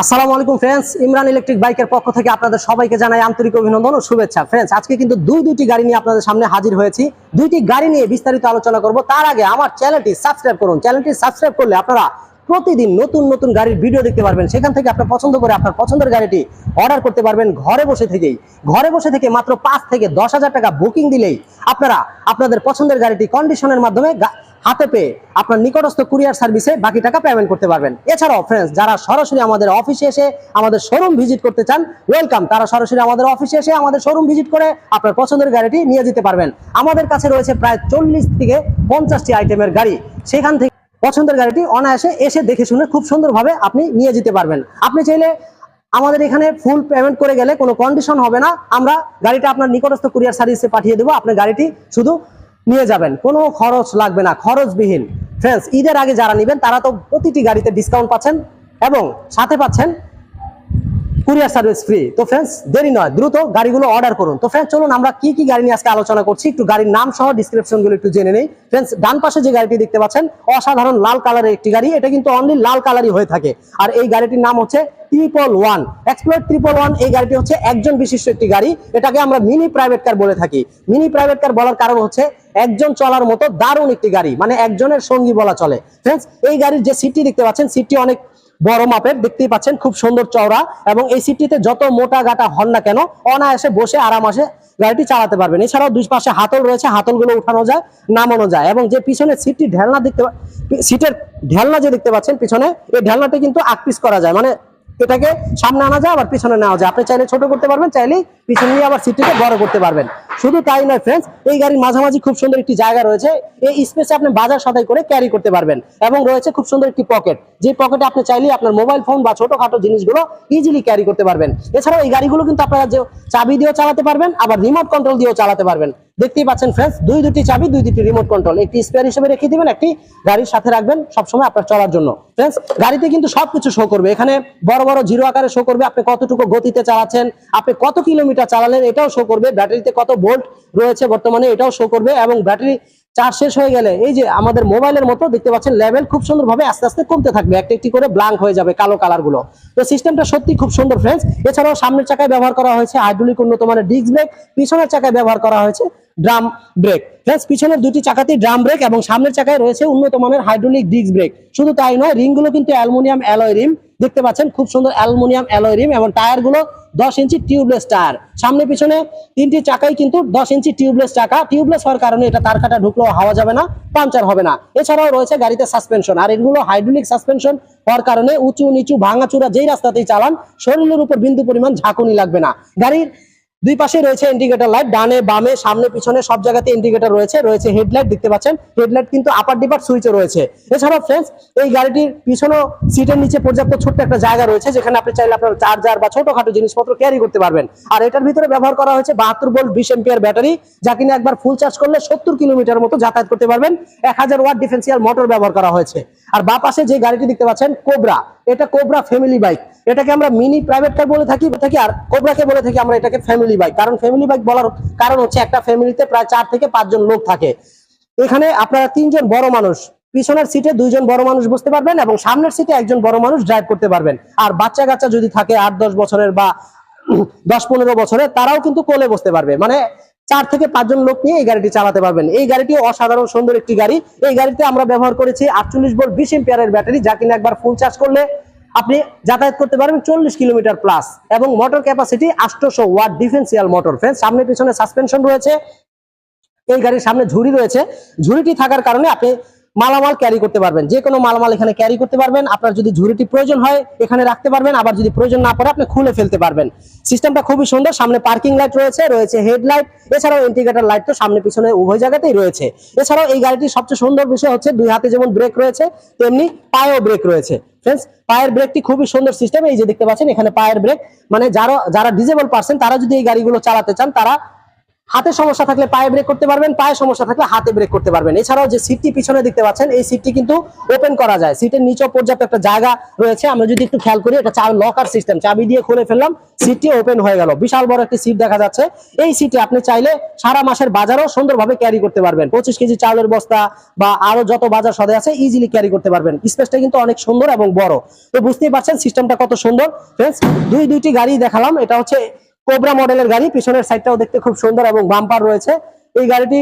আসসালামু আলাইকুম friends Imran electric বাইকের পক্ষ থেকে আপনাদের সবাইকে জানাই আন্তরিক অভিনন্দন ও শুভেচ্ছা। ফ্রেন্ডস আজকে কিন্তু দুই দুইটি গাড়ি নিয়ে আপনাদের সামনে হাজির হয়েছি। দুইটি গাড়ি নিয়ে বিস্তারিত আলোচনা করব। তার আগে আমার চ্যানেলটি সাবস্ক্রাইব করুন। চ্যানেলটি সাবস্ক্রাইব করলে আপনারা প্রতিদিন নতুন নতুন গাড়ির ভিডিও দেখতে পারবেন। সেখান থেকে আপনার পছন্দ করে আপনার পছন্দের গাড়িটি অর্ডার করতে পারবেন ঘরে বসে থেকেই। ঘরে বসে থেকে মাত্র পাঁচ থেকে দশ হাজার টাকা বুকিং দিলেই আপনারা আপনাদের পছন্দের গাড়িটি কন্ডিশনের মাধ্যমে হাতে পেয়ে আপনার নিকটস্থ কুরিয়ার সার্ভিসে বাকি টাকা পেমেন্ট করতে পারবেন। এছাড়াও ফ্রেন্ডস যারা সরাসরি আমাদের অফিসে এসে আমাদের শোরুম ভিজিট করতে চান ওয়েলকাম তারা সরাসরি আমাদের অফিসে এসে আমাদের শোরুম ভিজিট করে আপনার পছন্দের গাড়িটি নিয়ে যেতে পারবেন। আমাদের কাছে রয়েছে প্রায় চল্লিশ থেকে পঞ্চাশটি আইটেমের গাড়ি। সেখান থেকে পছন্দের গাড়িটি অনায়াসে এসে দেখে শুনে খুব সুন্দরভাবে আপনি নিয়ে যেতে পারবেন। আপনি চাইলে আমাদের এখানে ফুল পেমেন্ট করে গেলে কোনো কন্ডিশন হবে না। আমরা গাড়িটা আপনার নিকটস্থ কুরিয়ার সার্ভিসে পাঠিয়ে দেবো। আপনার গাড়িটি শুধু নিয়ে যাবেন। কোনো খরচ লাগবে না, খরচবিহীন। ফ্রেন্ডস ঈদের আগে যারা নেবেন, তারা তো প্রতিটি গাড়িতে ডিসকাউন্ট পাচ্ছেন এবং সাথে পাচ্ছেন কুরিয়ার সার্ভিস ফ্রি তো ফ্রেন্ডস দেরি নয়, দ্রুত গাড়িগুলো অর্ডার করুন। তো ফ্রেন্ডস চলুন আমরা কি কি গাড়ি নিয়ে আজকে আলোচনা করছি। একটু গাড়ির নাম সহ ডিসক্রিপশনগুলো একটু জেনে নেই। ফ্রেন্ডস ডান পাশে যে গাড়িটি দেখতে পাচ্ছেন, অসাধারণ লাল কালারের একটি গাড়ি। এটা কিন্তু অনলি লাল কালারই হয়ে থাকে। আর এই গাড়িটির নাম হচ্ছে triple one explore triple one এই গাড়িটি হচ্ছে একজন বিশিষ্ট একটি গাড়ি। এটাকে আমরা মিনি প্রাইভেট কার বলে থাকি। মিনি প্রাইভেট কার বলার কারণ হচ্ছে একজন চলার মতো দারুণ একটি গাড়ি। মানে একজনের সঙ্গী বলা চলে। ফ্রেন্ডস এই গাড়ির যে সিটটি দেখতে পাচ্ছেন সিটটি অনেক বড় মাপের, দেখতেই পাচ্ছেন খুব সুন্দর চওড়া এবং এই সিটটিতে যত মোটা গাটা হন না কেন, অনায়াসে বসে আরাম আরামাসে গাড়িটি চালাতে পারবেন। এছাড়াও দুই পাশে হাতল রয়েছে, হাতলগুলো উঠানো যায়, নামানো যায় এবং যে পিছনে সিটটি ঢেলনা দেখতে সিটের ঢেলনা যে দেখতে পাচ্ছেন পিছনে, এই ঢেলনাটি কিন্তু আকপিস করা যায়। মানে এটাকে সামনে আনা যায়, আবার পিছনে নেওয়া যায়। আপনি চাইলে ছোট করতে পারবেন, চাইলেই পিছনে নিয়ে আবার সিটটিকে বড় করতে পারবেন। শুধু তাই নয় ফ্রেন্ডস এই গাড়ির মাঝামাঝি খুব সুন্দর একটি জায়গা রয়েছে। এই স্পেসে আপনি বাজার সদাই করে ক্যারি করতে পারবেন এবং রয়েছে খুব সুন্দর একটি পকেট যে পকেটে আপনি চাইলেই আপনার মোবাইল ফোন বা ছোটখাটো জিনিসগুলো ইজিলি ক্যারি করতে পারবেন। এছাড়াও এই গাড়িগুলো কিন্তু আপনারা যে চাবি দিয়েও চালাতে পারবেন, আবার রিমোট কন্ট্রোল দিয়েও চালাতে পারবেন। দেখতেই পাচ্ছেন ফ্রেন্ডস দুই দুটি চাবি, দুই দুটি রিমোট কন্ট্রোল একটি স্পেয়ার হিসেবে রেখে দিবেন, একটি গাড়ির সাথে রাখবেন সবসময় আপনার চলার জন্য। ফ্রেন্ডস গাড়িতে কিন্তু সবকিছু শো করবে। এখানে বড় বড় জিরো আকারে শো করবে। আপনি কতটুকু গতিতে চালাচ্ছেন, আপনি কত কিলোমিটার চালালেন, এটাও শো করবে। ব্যাটারিতে কত ভোল্ট রয়েছে বর্তমানে, এটাও শো করবে এবং ব্যাটারি চার্জ শেষ হয়ে গেলে এই যে আমাদের মোবাইলের মতো দেখতে পাচ্ছেন লেভেল খুব সুন্দরভাবে আস্তে আস্তে কমতে থাকবে। একটি একটি করে ব্লাঙ্ক হয়ে যাবে কালো কালারগুলো। তো সিস্টেমটা সত্যি খুব সুন্দর ফ্রেন্ডস এছাড়াও সামনের চাকায় ব্যবহার করা হয়েছে হাইড্রোলিক উন্নত মানের ডিস্ক ব্রেক পিছনের চাকায় ব্যবহার করা হয়েছে। Drum brake. ফ্রেন্ডস পিছনের দুটি চাকাতেই ড্রাম ব্রেক এবং সামনের চাকায় রয়েছে উন্নত মানের হাইড্রোলিক ডিস্ক ব্রেক। শুধু তাই নয়, রিংগুলো কিন্তু অ্যালুমিনিয়াম অ্যালয় রিম। দেখতে পাচ্ছেন, খুব সুন্দর অ্যালুমিনিয়াম অ্যালয় রিম এবং টায়ারগুলো দশ ইঞ্চি টিউবলেস টায়ার। সামনে পিছনে তিনটি চাকাই কিন্তু দশ ইঞ্চি টিউবলেস চাকা। টিউবলেস হওয়ার কারণে এটা তার কাটা ঢুকলেও হাওয়া যাবে না পাঞ্চার হবে না। এছাড়াও রয়েছে গাড়িতে সাসপেনশন আর এগুলো হাইড্রোলিক সাসপেনশন হওয়ার কারণে উঁচু, নিচু, ভাঙাচুরা যেই রাস্তাতেই চালান, শরীরের উপর বিন্দু পরিমাণ ঝাঁকুনি লাগবে না। গাড়ির দুই পাশে রয়েছে ইন্ডিকেটর লাইট ডানে, বামে, সামনে, পিছনে, সব জায়গাতে ইন্ডিকেটর রয়েছে রয়েছে হেডলাইট দেখতে পাচ্ছেন। হেডলাইট কিন্তু আপার ডিপার সুইচও রয়েছে। এছাড়াও ফ্রেন্ডস এই গাড়িটির পিছনে সিটের নিচে পর্যাপ্ত ছোট্ট একটা জায়গা রয়েছে, যেখানে আপনি চাইলে আপনার চার্জার বা ছোটখাটো জিনিসপত্র ক্যারি করতে পারবেন। আর এটার ভিতরে ব্যবহার করা হয়েছে বাহাত্তর ভোল্ট বিশ এম্পিয়ার ব্যাটারি যা কিনা একবার ফুল চার্জ করলে সত্তর কিলোমিটার মতো যাতায়াত করতে পারবেন। এক হাজার ওয়াট ডিফেন্সিয়াল মোটর ব্যবহার করা হয়েছে। আর বা পাশে যে গাড়িটি দেখতে পাচ্ছেন কোবরা এটা কোবরা ফ্যামিলি বাইক এটাকে আমরা মিনি প্রাইভেট কার বলে থাকি থাকি আর কোবরাকে বলে থাকি, আমরা এটাকে ফ্যামিলি বাইক কারণ ফ্যামিলি বাইক বলার কারণ হচ্ছে একটা ফ্যামিলিতে প্রায় চার থেকে পাঁচজন লোক থাকে। এখানে আপনারা তিনজন বড় মানুষ, পিছনের সিটে দুইজন বড় মানুষ বসতে পারবেন এবং সামনের সিটে একজন বড় মানুষ ড্রাইভ করতে পারবেন। আর বাচ্চা কাচ্চা যদি থাকে আট, দশ বছরের বা দশ, পনেরো বছরের, তারাও কিন্তু কোলে বসতে পারবে। মানে চার থেকে পাঁচজন লোক নিয়ে এই গাড়িটি চালাতে পারবেন। এই গাড়িটি অসাধারণ সুন্দর একটি গাড়ি। এই গাড়িতে আমরা ব্যবহার করেছি আটচল্লিশ ভোল্ট বিশ এম্পিয়ারের ব্যাটারি, যা কিনা একবার ফুল চার্জ করলে আপনি যাতায়াত করতে পারবেন চল্লিশ কিলোমিটার প্লাস এবং মোটর ক্যাপাসিটি আটশোশো ওয়াট ডিফেন্সিয়াল মোটর ফ্রেন্ড সামনে পিছনে সাসপেনশন রয়েছে, এই গাড়ির সামনে ঝুড়ি রয়েছে। ঝুড়িটি থাকার কারণে আপনি মালামাল ক্যারি করতে পারবেন। যে কোনো মালামাল এখানে ক্যারি করতে পারবেন। আপনার যদি ঝুড়িটি প্রয়োজন হয়, এখানে রাখতে পারবেন। আবার যদি প্রয়োজন না পড়ে, আপনি খুলে ফেলতে পারবেন। সিস্টেমটা খুবই সুন্দর। সামনে পার্কিং লাইট রয়েছে রয়েছে হেডলাইট এছাড়াও ইন্ডিকেটর লাইট তো সামনে পিছনে উভয় জায়গাতেই রয়েছে। এছাড়াও এই গাড়িটির সবচেয়ে সুন্দর বিষয় হচ্ছে, দুই হাতে যেমন ব্রেক রয়েছে, তেমনি পায়েও ব্রেক রয়েছে। ফ্রেন্ডস পায়ের ব্রেকটি খুবই সুন্দর সিস্টেম এই যে দেখতে পাচ্ছেন, এখানে পায়ের ব্রেক মানে যারা যারা ডিজেবল পার্সন তারা যদি এই গাড়িগুলো চালাতে চান, তারা হাতে সমস্যা থাকলে পায়ে ব্রেক করতে পারবেন, পায়ে সমস্যা থাকলে হাতে ব্রেক করতে পারবেন। এছাড়াও যে সিটটি পিছনে দেখতে পাচ্ছেন, এই সিটটি কিন্তু ওপেন করা যায়। সিটের নিচেও পর্যাপ্ত একটা জায়গা রয়েছে। আমরা যদি একটু খেয়াল করি, এটা চাবি লকার সিস্টেম চাবি দিয়ে খুলে ফেললাম সিটটি ওপেন হয়ে গেল। বিশাল বড় একটি সিট দেখা যাচ্ছে। এই সিটে আপনি চাইলে সারা মাসের বাজারও সুন্দরভাবে ক্যারি করতে পারবেন। পঁচিশ কেজি চাউলের বস্তা বা আরও যত বাজার সদে আছে ইজিলি ক্যারি করতে পারবেন। স্পেসটা কিন্তু অনেক সুন্দর এবং বড়। তো বুঝতেই পারছেন সিস্টেমটা কত সুন্দর। ফ্রেন্ডস দুই দুইটি গাড়ি দেখালাম। এটা হচ্ছে কোবরা মডেলের গাড়ি, পিছনের সাইডটাও দেখতে খুব সুন্দর এবং বাম্পার রয়েছে। এই গাড়িটি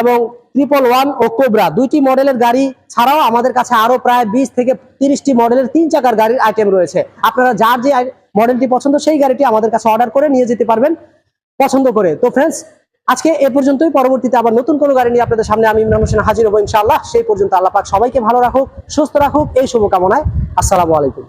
এবং ট্রিপল ওয়ান ও কোবরা দুইটি মডেলের গাড়ি ছাড়াও আমাদের কাছে আরও প্রায় বিশ থেকে তিরিশটি মডেলের তিন চাকার গাড়ির আইটেম রয়েছে। আপনারা যার যে মডেলটি পছন্দ, সেই গাড়িটি আমাদের কাছে অর্ডার করে নিয়ে যেতে পারবেন পছন্দ করে। তো ফ্রেন্ডস আজকে এ পর্যন্তই। পরবর্তীতে আবার নতুন কোনো গাড়ি নিয়ে আপনাদের সামনে আমি ইমরান হোসেন হাজির হব ইনশাআল্লাহ। সেই পর্যন্ত আল্লাহ পাক সবাইকে ভালো রাখুক, সুস্থ রাখুক। এই শুভকামনায় আসসালামু আলাইকুম।